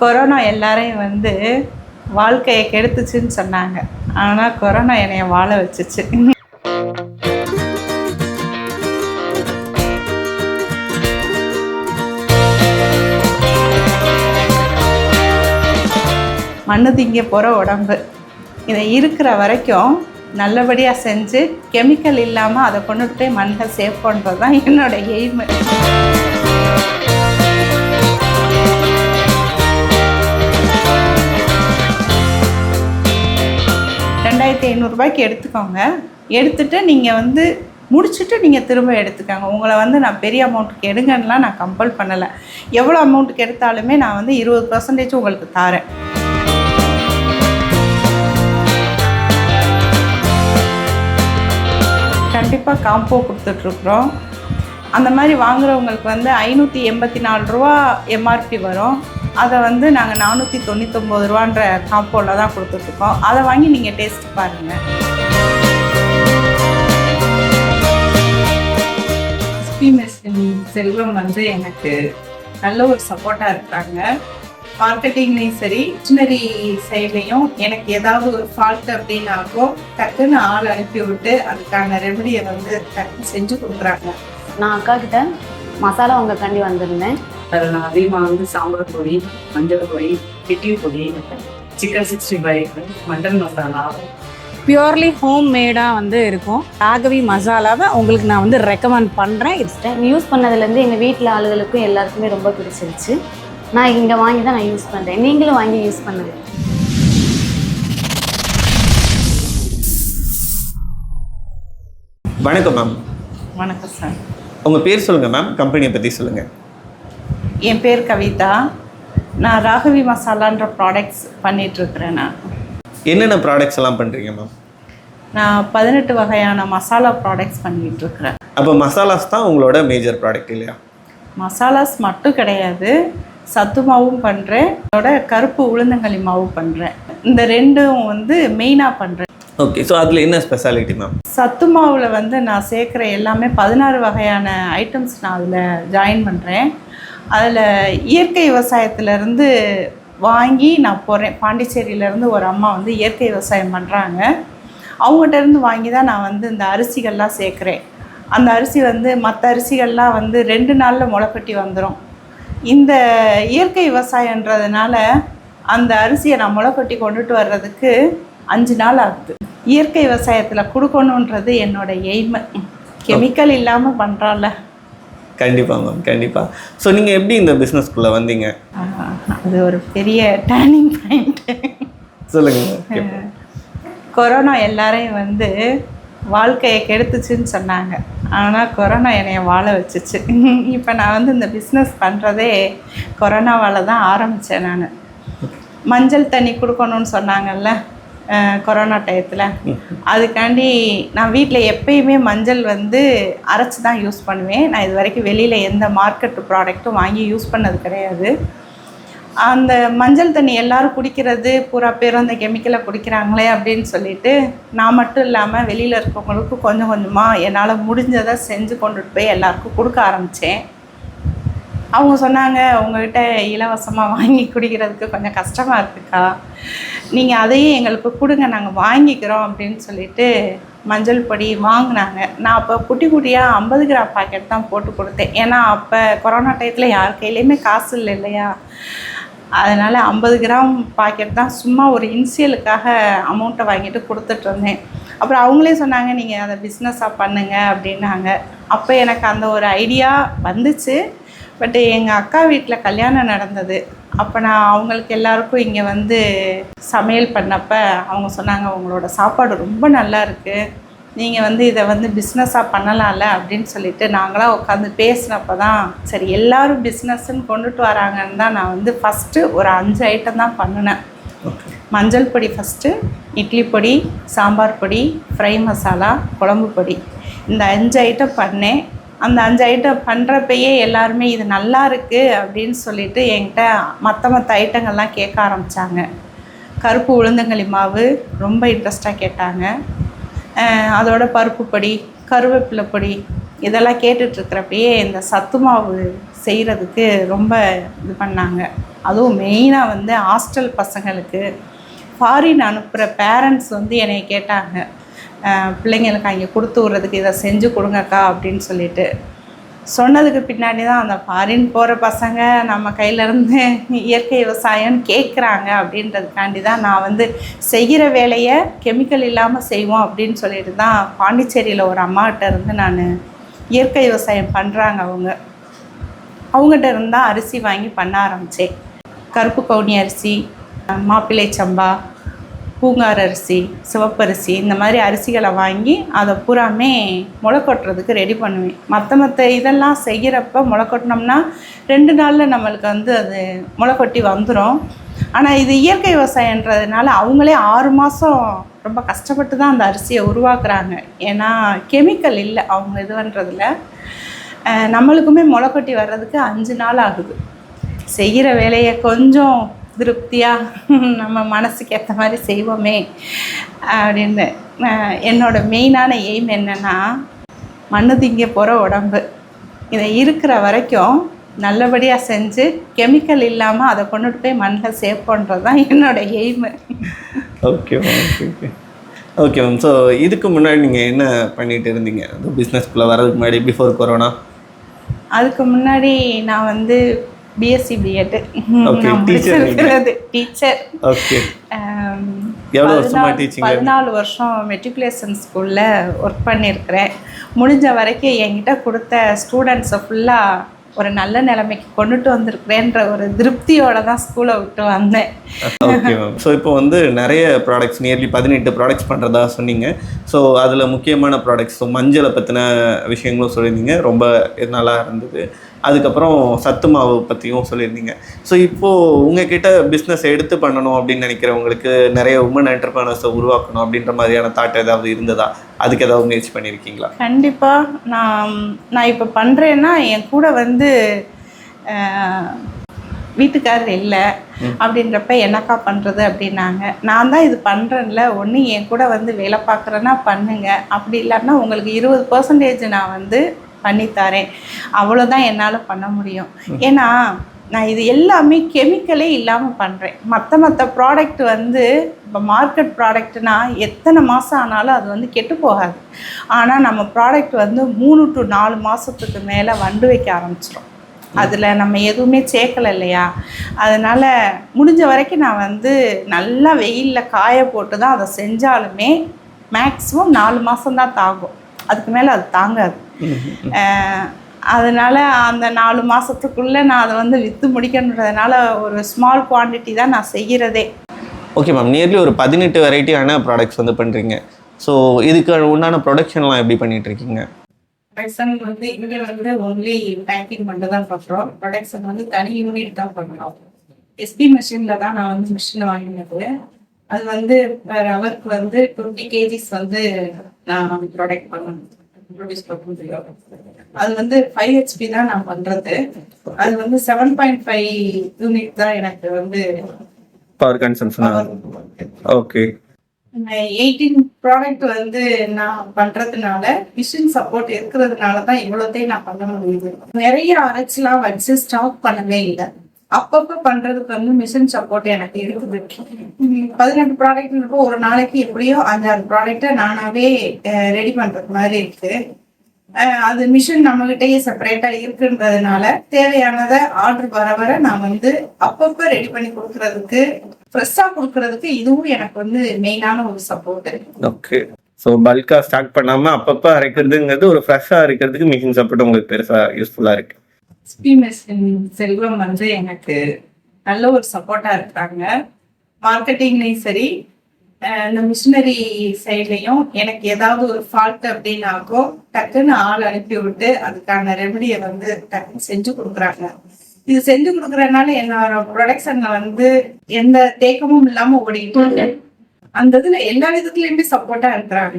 Corona எல்லாரையும் வந்து வாழ்க்கையை கெடுத்துச்சுன்னு சொன்னாங்க. ஆனால் கொரோனா என்னைய வாழ வச்சுச்சு. மண்ணு திங்க போகிற உடம்பு. இதை இருக்கிற வரைக்கும் நல்லபடியாக செஞ்சு கெமிக்கல் இல்லாமல் அதை கொண்டுட்டு போய் மண்ணில் சேவ் பண்ணுறது தான் என்னோட எய்மு. ரூபாய்க்கு எடுத்துக்கோங்க. எடுத்துகிட்டு நீங்கள் வந்து முடிச்சுட்டு நீங்கள் திரும்ப எடுத்துக்கோங்க. உங்களை வந்து நான் பெரிய அமௌண்ட்டுக்கு எடுங்கன்னெலாம் நான் கம்பல் பண்ணலை. எவ்வளோ அமௌண்ட்டுக்கு எடுத்தாலுமே நான் வந்து இருபது பர்சன்டேஜ் உங்களுக்கு தாரேன் கண்டிப்பாக காம்போ கொடுத்துட்ருக்குறோம். அந்த மாதிரி வாங்குறவங்களுக்கு வந்து ஐநூற்றி எண்பத்தி நாலு ரூபா எம்ஆர்பி வரும். அதை வந்து நாங்கள் நானூற்றி தொண்ணூத்தொம்பது ரூபான்ற காம்போவில் தான் கொடுத்துட்ருக்கோம். அதை வாங்கி நீங்கள் டேஸ்ட் பாருங்கள் செல்வம் வந்து எனக்கு நல்ல ஒரு சப்போர்ட்டாக இருக்கிறாங்க. மார்க்கெட்டிங்லேயும் சரி மிஷினரி சைட்லேயும் எனக்கு ஏதாவது ஒரு ஃபால்ட் அப்படின்னாக்கோ டக்குன்னு ஆள் அனுப்பி விட்டு அதுக்கான ரெமடியை வந்து டக்குன்னு செஞ்சு கொடுக்குறாங்க. நான் அக்கா கிட்ட மசாலா உங்களுக்காண்டி வந்திருந்தேன். அதில் நான் அதிகமாக வந்து சாம்பார் பொடி மஞ்சள் பொடி இட்லி பொடி chicken sixty five mutton masala. Purely home மேடாக வந்து இருக்கும். ராகவி மசாலாவை உங்களுக்கு நான் வந்து ரெக்கமெண்ட் பண்ணுறேன் வச்சிட்டேன் யூஸ் பண்ணதுலேருந்து எங்கள் வீட்டில் ஆளுகளுக்கும் எல்லாருக்குமே ரொம்ப பிடிச்சிருச்சு. நான் இங்கே வாங்கி தான் நான் யூஸ் பண்ணுறேன் நீங்களும் வாங்கி யூஸ் பண்ணுங்க. வணக்கம் மேம் வணக்கம் சார் உங்கள் பேர் சொல்லுங்கள் மேம் கம்பெனியை பற்றி சொல்லுங்கள் என் பேர் கவிதா. நான் ராகவி மசாலான்ற ப்ராடக்ட்ஸ் பண்ணிகிட்ருக்கிறேன் நான். என்னென்ன ப்ராடக்ட்ஸ் எல்லாம் பண்ணுறீங்க மேம் நான் பதினெட்டு வகையான மசாலா ப்ராடக்ட்ஸ் பண்ணிகிட்ருக்கிறேன் அப்போ மசாலாஸ் தான் உங்களோட மேஜர் ப்ராடக்ட் இல்லையா? மசாலாஸ் மட்டும் கிடையாது. சத்து மாவும் பண்ணுறேன் அதோட கருப்பு உளுந்தங்களி மாவும் பண்ணுறேன் இந்த ரெண்டும் வந்து மெயினாக பண்ணுறேன் ஓகே ஸோ அதில் என்ன ஸ்பெஷாலிட்டி மேம் சத்து மாவில் வந்து நான் சேர்க்குற எல்லாமே பதினாறு வகையான ஐட்டம்ஸ் நான் அதில் ஜாயின் பண்ணுறேன் அதில் இயற்கை விவசாயத்துலேருந்து வாங்கி நான் போகிறேன் பாண்டிச்சேரியிலேருந்து ஒரு அம்மா வந்து இயற்கை விவசாயம் பண்ணுறாங்க அவங்ககிட்ட இருந்து வாங்கி தான் நான் வந்து இந்த அரிசிகள்லாம் சேர்க்குறேன். அந்த அரிசி வந்து மற்ற அரிசிகள்லாம் வந்து ரெண்டு நாளில் முளைக்கட்டி வந்துடும் இந்த இயற்கை விவசாயன்றதுனால அந்த அரிசியை நான் முளைக்கட்டி கொண்டுட்டு வர்றதுக்கு அஞ்சு நாள் ஆகுது. இயற்கை விவசாயத்தில் கொடுக்கணுன்றது என்னோட எய்மு. கெமிக்கல் இல்லாமல் பண்ணுறால கண்டிப்பாக மேம் கண்டிப்பாக ஸோ நீங்கள் எப்படி இந்த பிஸ்னஸ்க்குள்ளே வந்தீங்க? அது ஒரு பெரிய டேர்னிங் பாயிண்ட்டு சொல்லுங்கள் கொரோனா எல்லாரையும் வந்து வாழ்க்கையை கெடுத்துச்சுன்னு சொன்னாங்க. ஆனால் கொரோனா என்னைய வாழ வச்சுச்சு. இப்போ நான் வந்து இந்த பிஸ்னஸ் பண்ணுறதே கொரோனாவால் தான் ஆரம்பித்தேன் நான். மஞ்சள் தண்ணி கொடுக்கணும்னு சொன்னாங்கல்ல? கொரோனா டயத்தில். அதுக்காண்டி நான் வீட்டில் எப்பயுமே மஞ்சள் வந்து அரைச்சி தான் யூஸ் பண்ணுவேன். நான் இது வரைக்கும் வெளியில் எந்த மார்க்கெட் ப்ராடக்ட்டும் வாங்கி யூஸ் பண்ணது கிடையாது. அந்த மஞ்சள் தண்ணி எல்லாரும் குடிக்கிறது பூரா பேரும் அந்த கெமிக்கலை குடிக்கிறாங்களே அப்படின்னு சொல்லிட்டு நான் மட்டும் இல்லாமல் வெளியில் இருக்கவங்களுக்கு கொஞ்சம் கொஞ்சமாக என்னால் முடிஞ்சதை செஞ்சு கொண்டுட்டு போய் எல்லாருக்கும் கொடுக்க ஆரம்பித்தேன் அவங்க சொன்னாங்க உங்கள்கிட்ட இலவசமாக வாங்கி குடிக்கிறதுக்கு கொஞ்சம் கஷ்டமாக இருக்குக்கா. நீங்கள் அதையும் எங்களுக்கு கொடுங்க நாங்கள் வாங்கிக்கிறோம் அப்படின்னு சொல்லிட்டு மஞ்சள் பொடி வாங்கினாங்க. நான் அப்போ குட்டி குட்டியாக ஐம்பது கிராம் பாக்கெட் தான் போட்டு கொடுத்தேன். ஏன்னா அப்போ கொரோனா டயத்தில் யார் கையிலையுமே காசு இல்லை இல்லையா? அதனால் ஐம்பது கிராம் பாக்கெட் தான் சும்மா ஒரு இன்சியலுக்காக அமௌண்ட்டை வாங்கிட்டு கொடுத்துட்டு இருந்தேன். அப்புறம் அவங்களே சொன்னாங்க நீங்கள் அதை பிஸ்னஸாக பண்ணுங்கள் அப்படின்னாங்க. அப்போ எனக்கு அந்த ஒரு ஐடியா வந்துச்சு. பட் எங்கள் அக்கா வீட்டில் கல்யாணம் நடந்தது. அப்போ நான் அவங்களுக்கு எல்லாருக்கும் இங்கே வந்து சமையல் பண்ணப்ப அவங்க சொன்னாங்க உங்களோட சாப்பாடு ரொம்ப நல்லா இருக்குது நீங்கள் வந்து இதை வந்து பிஸ்னஸாக பண்ணலாம்ல? அப்படின்னு சொல்லிட்டு நாங்களாம் உட்காந்து பேசினப்ப தான் சரி எல்லாரும் பிஸ்னஸ்ன்னு கொண்டுட்டு வராங்கன்னு தான் நான் வந்து ஃபஸ்ட்டு ஒரு அஞ்சு ஐட்டம் தான் பண்ணினேன். மஞ்சள் பொடி ஃபஸ்ட்டு இட்லி பொடி சாம்பார் பொடி ஃப்ரை மசாலா குழம்பு பொடி. இந்த அஞ்சு ஐட்டம் பண்ணேன். அந்த அஞ்சு ஐட்டம் பண்ணுறப்பயே எல்லாருமே இது நல்லா இருக்குது அப்படின்னு சொல்லிட்டு என்கிட்ட மற்ற மற்ற ஐட்டங்கள்லாம் கேட்க ஆரம்பித்தாங்க கருப்பு உளுந்தங்களி மாவு ரொம்ப இன்ட்ரெஸ்டாக கேட்டாங்க. அதோட பருப்பு பொடி கருவேப்பிலை பொடி இதெல்லாம் கேட்டுட்ருக்கிறப்பயே இந்த சத்து மாவு செய்கிறதுக்கு ரொம்ப இது பண்ணாங்க. அதுவும் மெயினாக வந்து ஹாஸ்டல் பசங்களுக்கு ஃபாரின் அனுப்புகிற பேரண்ட்ஸ் வந்து என்னை கேட்டாங்க. பிள்ளைங்களுக்கு அங்கே கொடுத்து விட்றதுக்கு இதை செஞ்சு கொடுங்கக்கா அப்படின்னு சொல்லிட்டு. சொன்னதுக்கு பின்னாடி தான் அந்த ஃபாரின் போகிற பசங்க நம்ம கையிலேருந்து இயற்கை விவசாயம்னு கேட்குறாங்க அப்படின்றதுக்காண்டி தான் நான் வந்து செய்கிற வேலையை கெமிக்கல் இல்லாமல் செய்வோம் அப்படின்னு சொல்லிட்டு தான் பாண்டிச்சேரியில் ஒரு அம்மாகிட்ட இருந்து நான் இயற்கை விவசாயம் பண்ணுறாங்க அவங்க. அவங்ககிட்ட இருந்தால் அரிசி வாங்கி பண்ண ஆரம்பித்தேன் கருப்பு கவுனி அரிசி மாப்பிள்ளை சம்பா பூங்கார் அரிசி சிவப்பரிசி இந்த மாதிரி அரிசிகளை வாங்கி அதை பூராமே முளை கொட்டுறதுக்கு ரெடி பண்ணுவேன். மற்ற மற்ற இதெல்லாம் செய்கிறப்ப முளை கொட்டினோம்னா ரெண்டு நாளில் நம்மளுக்கு வந்து அது முளை கொட்டி வந்துடும் ஆனால் இது இயற்கை விவசாயன்றதுனால அவங்களே ஆறு மாதம் ரொம்ப கஷ்டப்பட்டு தான் அந்த அரிசியை உருவாக்குறாங்க. ஏன்னா கெமிக்கல் இல்லை அவங்க இது பண்ணுறதுல நம்மளுக்குமே முளைக்கொட்டி வர்றதுக்கு அஞ்சு நாள் ஆகுது. செய்கிற வேலையை கொஞ்சம் திருப்தியாக நம்ம மனசுக்கு ஏற்ற மாதிரி செய்வோமே அப்படின்னு. அஹ் என்னோட மெயினான எய்ம் என்னென்னா மண்ணு திங்க போகிற உடம்பு. இதை இருக்கிற வரைக்கும் நல்லபடியாக செஞ்சு கெமிக்கல் இல்லாமல் அதை கொண்டுட்டு போய் மண்ணில் சேர்ப்போன்றது தான் என்னோட aim. Okay okay okay. Ma'am so இதுக்கு முன்னாடி நீங்கள் என்ன பண்ணிட்டு இருந்தீங்க? அந்த பிஸ்னஸ்க்குள்ளே வரதுக்கு முன்னாடி பிஃபோர் கொரோனா அதுக்கு முன்னாடி நான் வந்து பிஎஸ்சி பிஎட். முடிச்சிருக்கிறது. டீச்சர் ஓகே எவ்வளோ வருஷமா ல பதினாலு வருஷம் மெட்ரிகுலேஷன் ஸ்கூலில் ஒர்க் பண்ணியிருக்கிறேன். முடிஞ்ச வரைக்கும் என்கிட்ட கொடுத்த ஸ்டூடெண்ட்ஸை ஃபுல்லாக ஒரு நல்ல நிலைமைக்கு கொண்டுட்டு வந்திருக்கிறேன்ற ஒரு திருப்தியோட தான் ஸ்கூலை விட்டு வந்தேன். ஓகே மேம் ஸோ இப்போ வந்து நிறைய ப்ராடக்ட்ஸ் நியர்லி பதினெட்டு ப்ராடக்ட்ஸ் பண்ணுறதா சொன்னீங்க. ஸோ அதில் முக்கியமான ப்ராடக்ட்ஸ் ஸோ மஞ்சளை பற்றின விஷயங்களும் சொல்லியிருந்தீங்க. ரொம்ப நல்லா இருந்தது. அதுக்கப்புறம் சத்து மாவு பற்றியும் சொல்லியிருந்தீங்க. ஸோ இப்போது உங்ககிட்ட பிஸ்னஸ் எடுத்து பண்ணணும் அப்படின்னு நினைக்கிறவங்களுக்கு நிறைய உமன் என்டர்பிரனர்ஸை உருவாக்கணும் அப்படின்ற மாதிரியான தாட் ஏதாவது இருந்ததா? அதுக்கு ஏதாவது முயற்சி பண்ணியிருக்கீங்களா? கண்டிப்பாக நான் நான் இப்போ பண்ணுறேன்னா என் கூட வந்து வீட்டுக்காரர் இல்லை அப்படின்றப்ப என்னக்கா பண்ணுறது அப்படின்னாங்க. நான் தான் இது பண்ணுறேன்ல ஒன்று என் கூட வந்து வேலை பார்க்குறேன்னா பண்ணுங்க. அப்படி இல்லாட்டினா உங்களுக்கு இருபது பர்சன்டேஜ் நான் வந்து பண்ணித்தரேன். அவ்வளோதான் என்னால் பண்ண முடியும். ஏன்னா நான் இது எல்லாமே கெமிக்கலே இல்லாமல் பண்ணுறேன் மற்ற மற்ற ப்ராடக்ட் வந்து இப்போ மார்க்கெட் ப்ராடக்ட்னா எத்தனை மாதம் ஆனாலும் அது வந்து கெட்டு போகாது. ஆனால் நம்ம ப்ராடக்ட் வந்து மூணு டு நாலு மாதத்துக்கு மேலே வண்டு வைக்க ஆரம்பிச்சிடும் அதில் நம்ம எதுவுமே சேர்க்கல இல்லையா? அதனால் முடிஞ்ச வரைக்கும் நான் வந்து நல்லா வெயிலில் காய போட்டு தான் அதை செஞ்சாலுமே மேக்ஸிமம் நாலு மாதம் தான் தாகும். அதுக்கு மேலே அது தாங்காது. அதனால அந்த நாலு மாதத்துக்குள்ளே நான் அதை வந்து விற்று முடிக்கணுன்றதுனால ஒரு ஸ்மால் குவாண்டிட்டி தான் நான் செய்கிறதே ஓகே மேம் நியர்லி ஒரு பதினெட்டு வெரைட்டியான ப்ராடக்ட்ஸ் வந்து பண்ணுறீங்க ஸோ இதுக்கு உண்டான ப்ரொடக்ஷன்லாம் எப்படி பண்ணிட்டு இருக்கீங்க? ப்ரொடக்ஷன் வந்து இங்கே வந்து ஒன்லி பேக்கிங் மட்டும் தான் பண்ணுறோம் ப்ரொடக்ஷன் வந்து தனி யூனிட் தான் பண்ணுறோம் எஸ்பி மிஷினில் தான் நான் வந்து மிஷின் வாங்கினது. அது வந்து per ஹவருக்கு வந்து டுவெண்ட்டி கேஜிஸ் வந்து நான் ப்ரொடக்ட் பண்ணணும் அது வந்து ஃபைவ் ஹெச்பி தான் நான் பண்ணுறது அது வந்து செவன் பாயிண்ட் ஃபைவ் யூனிட் தான் எனக்கு வந்து பவர் கன்சம்ஷனா ஓகே எயிட்டீன் ப்ராடக்ட் வந்து நான் பண்றதுனால மிஷின் சப்போர்ட் இருக்கிறதுனால தான் இவ்வளோத்தையும் நான் பண்ண முடியுது. நிறைய அரைச்சுலாம் வச்சு ஸ்டாக் பண்ணவே இல்லை. அப்பப்போ பண்றதுக்கு வந்து மிஷின் சப்போர்ட் எனக்கு இருக்குது. பதினெட்டு ப்ராடக்ட் ஒரு நாளைக்கு எப்படியோ அஞ்சாறு ப்ராடக்ட்டை நானாவே ரெடி பண்றது மாதிரி இருக்கு. அது மிஷின் நம்மகிட்டயே செப்பரேட்டா இருக்குன்றதுனால தேவையானதை ஆர்டர் வர வர நான் வந்து அப்பப்போ ரெடி பண்ணி கொடுக்கறதுக்கு ஃப்ரெஷ்ஷா கொடுக்கறதுக்கு இதுவும் எனக்கு வந்து மெயினான ஒரு சப்போர்ட் ஓகே ஸோ பல்காக ஸ்டார்ட் பண்ணாமல் அப்பப்போ அரைக்கிறதுங்கிறது ஒரு ஃப்ரெஷ்ஷாக அரைக்கிறதுக்கு மிஷின் சப்போர்ட் உங்களுக்கு பெருசாக யூஸ்ஃபுல்லாக இருக்கு. ஸ்பி மெஷின் செல்வம் வந்து எனக்கு நல்ல ஒரு சப்போர்ட்டா இருக்காங்க மார்க்கெட்டிங்லையும் சரி இந்த மிஷினரி சைட்லையும் எனக்கு ஏதாவது ஒரு ஃபால்ட் அப்படின்னாக்கோ டக்குன்னு ஆள் அனுப்பி விட்டு அதுக்கான ரெமடியை வந்து டக்குன்னு செஞ்சு கொடுக்குறாங்க. இது செஞ்சு கொடுக்குறதுனால என்னோட ப்ரொடக்ஷன்ல வந்து எந்த தேக்கமும் இல்லாம ஓடிட்டு அந்த இதுல எல்லா விதத்துலயுமே சப்போர்ட்டா இருக்கிறாங்க.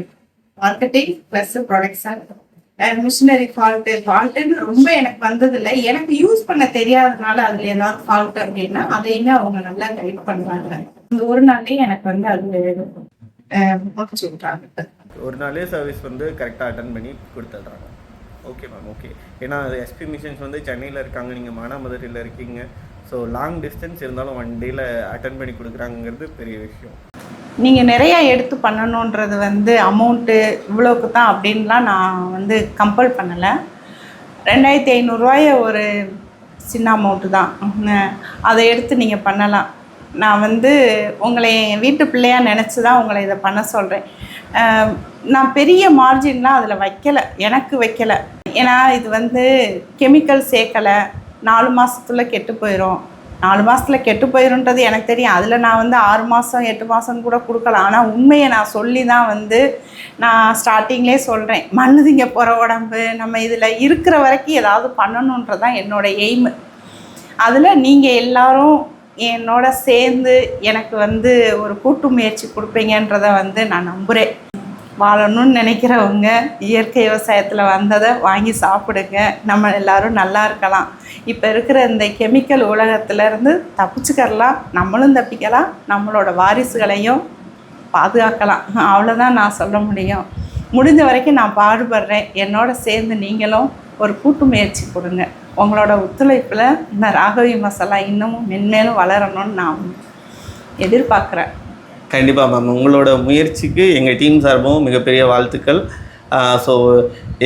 Marketing plus production machinery fault ஃபால்ட்டுன்னு ரொம்ப எனக்கு வந்ததில்லை. எனக்கு யூஸ் பண்ண தெரியாதனால அதுல ஏதாவது ஃபால்ட் அப்படின்னா அதையுமே அவங்க நல்லா கைட் பண்ணுவாங்க. இந்த ஒரு நாளே எனக்கு வந்து அது முடிச்சு விட்றாங்க ஒரு நாளே சர்வீஸ் வந்து கரெக்டாக அட்டன் பண்ணி கொடுத்துட்றாங்க. ஓகே மேம் ஓகே ஏன்னா எஸ்பி மிஷின்ஸ் வந்து சென்னையில் இருக்காங்க. நீங்கள் மானாமதுரையில் இருக்கீங்க. ஸோ லாங் டிஸ்டன்ஸ் இருந்தாலும் ஒன் டேயில் அட்டன் பண்ணி கொடுக்குறாங்கிறது பெரிய விஷயம். நீங்கள் நிறையா எடுத்து பண்ணணுன்றது வந்து அமௌண்ட்டு இவ்வளோக்கு தான் அப்படின்லாம் நான் வந்து கம்பல் பண்ணலை. ரெண்டாயிரத்தி ஐநூறுரூவாய ஒரு சின்ன அமௌண்ட்டு தான். அதை எடுத்து நீங்கள் பண்ணலாம். நான் வந்து உங்களை என் வீட்டு பிள்ளையாக நினச்சி தான் உங்களை இதை பண்ண சொல்கிறேன் நான் பெரிய மார்ஜின்லாம் அதில் வைக்கலை. எனக்கு வைக்கலை. ஏன்னா இது வந்து கெமிக்கல் சேர்க்கலை. நாலு மாதத்துல கெட்டு போயிடும் நாலு மாதத்தில் கெட்டு போயிருன்றது எனக்கு தெரியும். அதில் நான் வந்து ஆறு மாதம் எட்டு மாதம் கூட கொடுக்கலாம் ஆனால் உண்மையை நான் சொல்லி தான் வந்து நான் ஸ்டார்டிங்லே சொல்கிறேன் மண்ணுதிங்க போகிற உடம்பு நம்ம இதில் இருக்கிற வரைக்கும் ஏதாவது பண்ணணுன்றது தான் என்னோட எய்மு அதில் நீங்கள் எல்லாரும் என்னோட சேர்ந்து எனக்கு வந்து ஒரு கூட்டு முயற்சி கொடுப்பீங்கன்றத வந்து நான் நம்புகிறேன் வாழணும்னு நினைக்கிறவங்க இயற்கை விவசாயத்தில் வந்ததை வாங்கி சாப்பிடுங்க. நம்ம எல்லாரும் நல்லா இருக்கலாம். இப்போ இருக்கிற இந்த கெமிக்கல் உலகத்துலேருந்து தப்பிச்சுக்கரலாம் நம்மளும் தப்பிக்கலாம் நம்மளோட வாரிசுகளையும் பாதுகாக்கலாம். அவ்வளோதான் நான் சொல்ல முடியும். முடிஞ்ச வரைக்கும் நான் பாடுபடுறேன். என்னோட சேர்ந்து நீங்களும் ஒரு கூட்டு முயற்சி கொடுங்க. உங்களோட ஒத்துழைப்பில் இந்த ராகவி மசாலா இன்னமும் மென்மேலும் வளரணும்னு நான் எதிர்பார்க்குறேன். கண்டிப்பாக மேம் உங்களோட முயற்சிக்கு எங்கள் டீம் சார்பாகவும் மிகப்பெரிய வாழ்த்துக்கள். ஸோ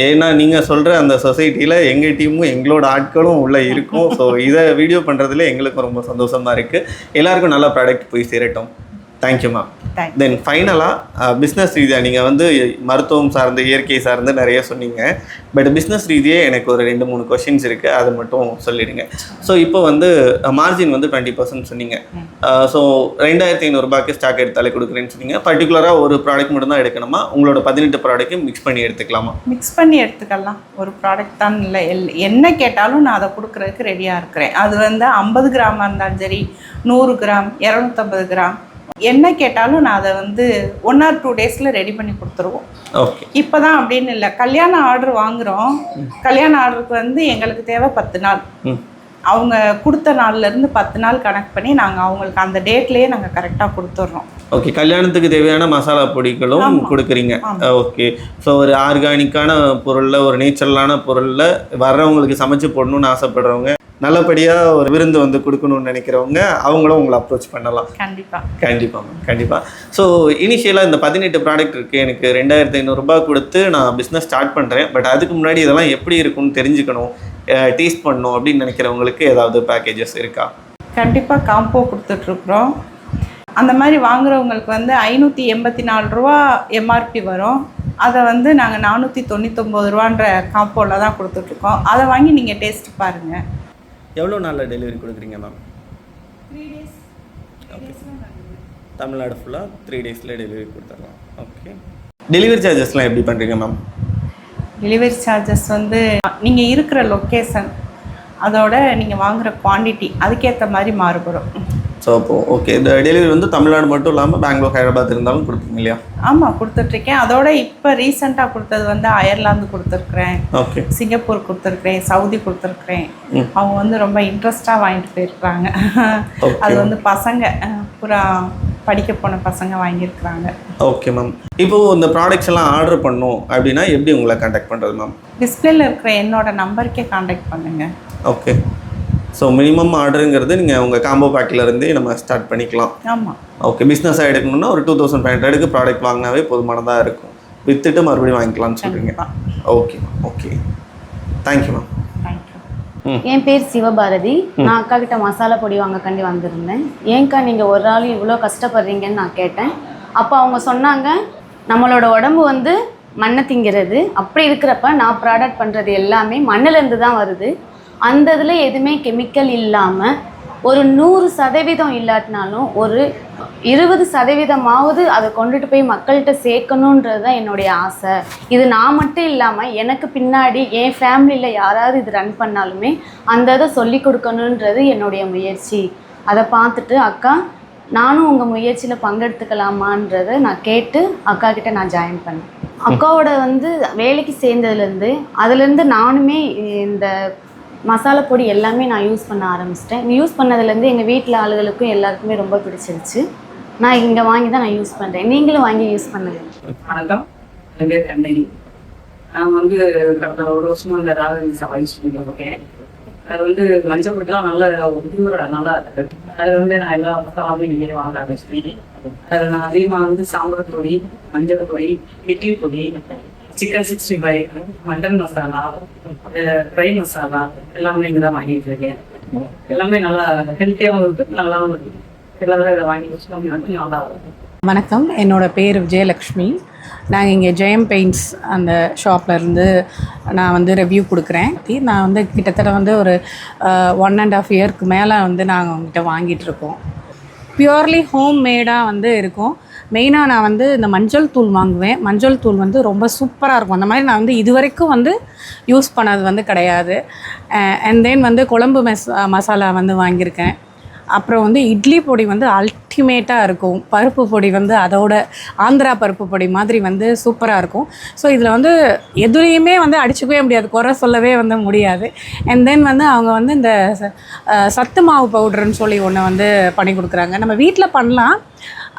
ஏன்னா நீங்கள் சொல்கிற அந்த சொசைட்டியில் எங்கள் டீமும் எங்களோட ஆட்களும் உள்ளே இருக்கும். ஸோ இதை வீடியோ பண்ணுறதுல எங்களுக்கும் ரொம்ப சந்தோஷமாக இருக்குது எல்லாருக்கும் நல்ல ப்ராடக்ட் போய் சேரட்டும். தேங்க்யூ மேம் தென் ஃபைனலாக பிஸ்னஸ் ரீதியாக நீங்கள் வந்து மருத்துவம் சார்ந்து இயற்கை சார்ந்து நிறைய சொன்னீங்க. பட் பிஸ்னஸ் ரீதியே எனக்கு ஒரு ரெண்டு மூணு கொஷின்ஸ் இருக்குது அது மட்டும் சொல்லிடுங்க. ஸோ இப்போ வந்து மார்ஜின் வந்து டுவெண்ட்டி பர்சன்ட் சொன்னீங்க. ஸோ ரெண்டாயிரத்தி ஐநூறுரூபாய்க்கு ஸ்டாக் எடுத்தாலே கொடுக்குறேன்னு சொன்னீங்க. பர்டிகுலராக ஒரு ப்ராடக்ட் மட்டும் தான் எடுக்கணுமா? உங்களோட பதினெட்டு ப்ராடக்ட்டையும் மிக்ஸ் பண்ணி எடுத்துக்கலாமா? மிக்ஸ் பண்ணி எடுத்துக்கலாம். ஒரு ப்ராடக்ட் தான் இல்லை. எல் என்ன கேட்டாலும் நான் அதை கொடுக்குறதுக்கு ரெடியாக இருக்கிறேன். அது வந்து ஐம்பது கிராமாக இருந்தாலும் சரி நூறு கிராம் இரநூத்தம்பது கிராம் என்ன கேட்டாலும் நான் அதை வந்து ஒன் ஆர் டூ டேஸில் ரெடி பண்ணி கொடுத்துருவோம். ஓகே இப்போ தான் அப்படின்னு இல்லை. கல்யாண ஆர்டர் வாங்குகிறோம் கல்யாண ஆர்டருக்கு வந்து எங்களுக்கு தேவை பத்து நாள். அவங்க கொடுத்த நாள்லேருந்து பத்து நாள் கணக்கு பண்ணி நாங்கள் அவங்களுக்கு அந்த டேட்லேயே நாங்கள் கரெக்டாக கொடுத்துட்றோம். ஓகே கல்யாணத்துக்கு தேவையான மசாலா பொடிகளும். கொடுக்குறீங்க. ஓகே ஸோ ஒரு ஆர்கானிக்கான பொருளில் ஒரு நேச்சுரலான பொருளில் வர்றவங்களுக்கு சமைச்சு போடணும்னு ஆசைப்படுறவங்க நல்லபடியாக ஒரு விருந்து வந்து கொடுக்கணும்னு நினைக்கிறவங்க அவங்களும் உங்களை அப்ரோச் பண்ணலாம். கண்டிப்பாக கண்டிப்பாக மேம் கண்டிப்பாக ஸோ இனிஷியலாக இந்த பதினெட்டு ப்ராடக்ட் இருக்குது எனக்கு ரெண்டாயிரத்தி ஐநூறுரூபா கொடுத்து நான் பிஸ்னஸ் ஸ்டார்ட் பண்ணுறேன் பட் அதுக்கு முன்னாடி இதெல்லாம் எப்படி இருக்கும்னு தெரிஞ்சுக்கணும். டேஸ்ட் பண்ணணும் அப்படின்னு நினைக்கிறவங்களுக்கு ஏதாவது பேக்கேஜஸ் இருக்கா? கண்டிப்பாக காம்போ கொடுத்துட்ருக்குறோம். அந்த மாதிரி வாங்குறவங்களுக்கு வந்து ஐநூற்றி எண்பத்தி நாலு ரூபா எம்ஆர்பி வரும். அதை வந்து நாங்கள் நானூற்றி தொண்ணூத்தொம்பது ரூபான்ற காம்போவில் தான் கொடுத்துட்ருக்கோம். அதை வாங்கி நீங்கள் டேஸ்ட் பாருங்கள் எவ்வளோ நாளில் டெலிவரி கொடுக்குறீங்க மேம் தமிழ்நாடு ஃபுல்லாக த்ரீ டேஸில் டெலிவரி கொடுத்துடலாம் ஓகே டெலிவரி சார்ஜஸ்லாம் எப்படி பண்ணுறீங்க மேம் டெலிவரி சார்ஜஸ் வந்து நீங்கள் இருக்கிற லொக்கேஷன் அதோட நீங்கள் வாங்குகிற குவாண்டிட்டி அதுக்கேற்ற மாதிரி மாறுபடும். ஸோ அப்போது ஓகே இந்த டெலிவரி வந்து தமிழ்நாடு மட்டும் இல்லாமல் பெங்களூர் ஹைதராபாத் இருந்தாலும் கொடுப்பீங்க இல்லையா? ஆமாம் கொடுத்துட்ருக்கேன் அதோட இப்போ ரீசெண்டாக கொடுத்தது வந்து அயர்லாந்து கொடுத்துருக்குறேன். ஓகே சிங்கப்பூர் கொடுத்துருக்குறேன். சவுதி கொடுத்துருக்குறேன். அவங்க வந்து ரொம்ப இன்ட்ரெஸ்டாக வாங்கிட்டு போயிருக்காங்க Okay. அது வந்து பசங்க பூரா படிக்க போன பசங்க வாங்கியிருக்கிறாங்க. ஓகே மேம் இப்போது இந்த ப்ராடக்ட்ஸ் எல்லாம் ஆர்டர் பண்ணோம் அப்படின்னா எப்படி உங்களை கான்டாக்ட் பண்ணுறது மேம் டிஸ்பிளேல இருக்கிற என்னோட நம்பருக்கே காண்டாக்ட் பண்ணுங்க. ஓகே ஸோ மினிமம் ஆர்டருங்கிறது நீங்கள் உங்கள் காம்போ பேக்கில் இருந்தே நம்ம ஸ்டார்ட் பண்ணிக்கலாம். ஆமாம் ஓகே பிஸ்னஸாக எடுக்கணும்னா ஒரு டூ தௌசண்ட் ஃபைவ் ஹண்ட்ரடுக்கு ப்ராடக்ட் வாங்கினாவே போதுமானதாக இருக்கும். விற்றுட்டு மறுபடியும் வாங்கிக்கலாம்னு சொல்கிறீங்க okay okay thank you ma'am என் பேர் சிவபாரதி. நான் அக்கா கிட்ட மசாலா பொடி வாங்கக்காண்டி வந்திருந்தேன். ஏன்க்கா நீங்கள் ஒரு ஆள் இவ்வளோ கஷ்டப்படுறீங்கன்னு நான் கேட்டேன். அப்போ அவங்க சொன்னாங்க நம்மளோட உடம்பு வந்து மண்ணை திங்கிறது. அப்படி இருக்கிறப்ப நான் ப்ராடக்ட் பண்ணுறது எல்லாமே மண்ணிலேருந்து தான் வருது. அந்த இதில் எதுவுமே கெமிக்கல் இல்லாமல் ஒரு நூறு சதவீதம் இல்லாட்டினாலும் ஒரு இருபது சதவீதமாவது அதை கொண்டுட்டு போய் மக்கள்கிட்ட சேர்க்கணுன்றது தான் என்னுடைய ஆசை. இது நான் மட்டும் இல்லாமல் எனக்கு பின்னாடி என் ஃபேமிலியில் யாராவது இது ரன் பண்ணாலுமே அந்த இதை சொல்லி கொடுக்கணுன்றது என்னுடைய முயற்சி. அதை பார்த்துட்டு அக்கா நானும் உங்கள் முயற்சியில் பங்கெடுத்துக்கலாமான்றதை நான் கேட்டு அக்கா கிட்ட நான் ஜாயின் பண்ணேன். அக்காவோட வந்து வேலைக்கு சேர்ந்ததுலேருந்து அதுலேருந்து நானுமே இந்த மசாலா பொடி எல்லாமே நான் யூஸ் பண்ண ஆரம்பிச்சிட்டேன். யூஸ் பண்ணதுலேருந்து எங்கள் வீட்டில் ஆளுகளுக்கும் எல்லாருக்குமே ரொம்ப பிடிச்சிருச்சு. நான் இங்கே வாங்கி தான் நான் யூஸ் பண்ணுறேன் நீங்களும் வாங்கி யூஸ் பண்ணுங்க. வணக்கம். என் பேர் கண்ணகி நான் வந்து ஒரு வருஷமாக இந்த ராகவி சாப்பாடு யூஸ் அது வந்து மஞ்சள் பொடிலாம் நல்ல ஒரு நல்லா இருக்குது அது வந்து நான் எல்லா மசாலாவும் இங்கே வாங்க ஆரம்பிச்சிருக்கேன் அதில் நான் அதிகமாக வந்து சாம்பார் பொடி மஞ்சள் பொடி இட்லி பொடி chicken sixty five mutton masala fry masala எல்லாமே இங்கே தான் வாங்கிட்டு இருக்கேன். எல்லாமே நல்லா ஹெல்த்தியாகவும் இருக்குது நல்லாவும் இருக்குது எல்லாரும் இதை வாங்கி வச்சுக்கோங்க நல்லா இருக்கும். வணக்கம். என்னோட பேர் விஜயலக்ஷ்மி. நாங்கள் இங்கே ஜெயம் பெயிண்ட்ஸ் அந்த ஷாப்லேருந்து நான் வந்து ரிவ்யூ கொடுக்குறேன். நான் வந்து கிட்டத்தட்ட வந்து ஒரு ஒன் அண்ட் ஆஃப் இயர்க்கு மேலே வந்து நாங்கள் உங்ககிட்ட வாங்கிட்டு இருக்கோம். பியூர்லி ஹோம் மேடாக வந்து இருக்கும். மெயினாக நான் வந்து இந்த மஞ்சள் தூள் வாங்குவேன். மஞ்சள் தூள் வந்து ரொம்ப சூப்பராக இருக்கும். அந்த மாதிரி நான் வந்து இது வரைக்கும் வந்து யூஸ் பண்ணது வந்து கிடையாது. அண்ட் தென் வந்து குழம்பு மெஸ் மசாலா வந்து வாங்கியிருக்கேன். அப்புறம் வந்து இட்லி பொடி வந்து அல்டிமேட்டாக இருக்கும். பருப்பு பொடி வந்து அதோட ஆந்திரா பருப்பு பொடி மாதிரி வந்து சூப்பராக இருக்கும். ஸோ இதில் வந்து எதுலேயுமே வந்து அடிச்சுக்கவே முடியாது. குறை சொல்லவே வந்து முடியாது. அண்ட் தென் வந்து அவங்க வந்து இந்த சத்து மாவு பவுடர்னு சொல்லி ஒன்று வந்து பண்ணி கொடுக்குறாங்க. நம்ம வீட்டில் பண்ணலாம்.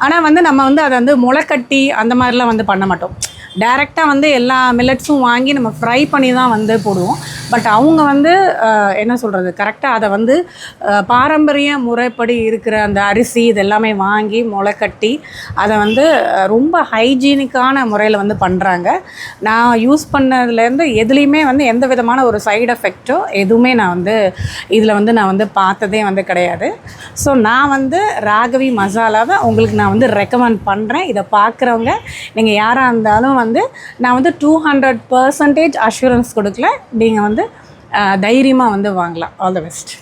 ஆனால் வந்து நம்ம வந்து அதை வந்து முளைக்கட்டி அந்த மாதிரிலாம் வந்து பண்ண மாட்டோம். டைரெக்டாக வந்து எல்லா மில்லட்ஸும் வாங்கி நம்ம ஃப்ரை பண்ணி தான் வந்து போடுவோம். பட் அவங்க வந்து என்ன சொல்கிறது கரெக்டாக அதை வந்து பாரம்பரிய முறைப்படி இருக்கிற அந்த அரிசி இது எல்லாமே வாங்கி முளைக்கட்டி அதை வந்து ரொம்ப ஹைஜீனிக்கான முறையில் வந்து பண்ணுறாங்க நான் யூஸ் பண்ணதுலேருந்து எதுலேயுமே வந்து எந்த விதமான ஒரு சைடு எஃபெக்ட்டோ எதுவுமே நான் வந்து இதில் வந்து நான் வந்து பார்த்ததே வந்து கிடையாது. ஸோ நான் வந்து ராகவி மசாலாவை உங்களுக்கு நான் வந்து ரெக்கமெண்ட் பண்ணுறேன் இதை பார்க்குறவங்க நீங்கள் யாராக இருந்தாலும் வந்து நான் வந்து டூ ஹண்ட்ரட் பர்சன்டேஜ் அஷூரன்ஸ் கொடுக்கல. நீங்கள் வந்து தைரியமாக வந்து வாங்கலாம். All the best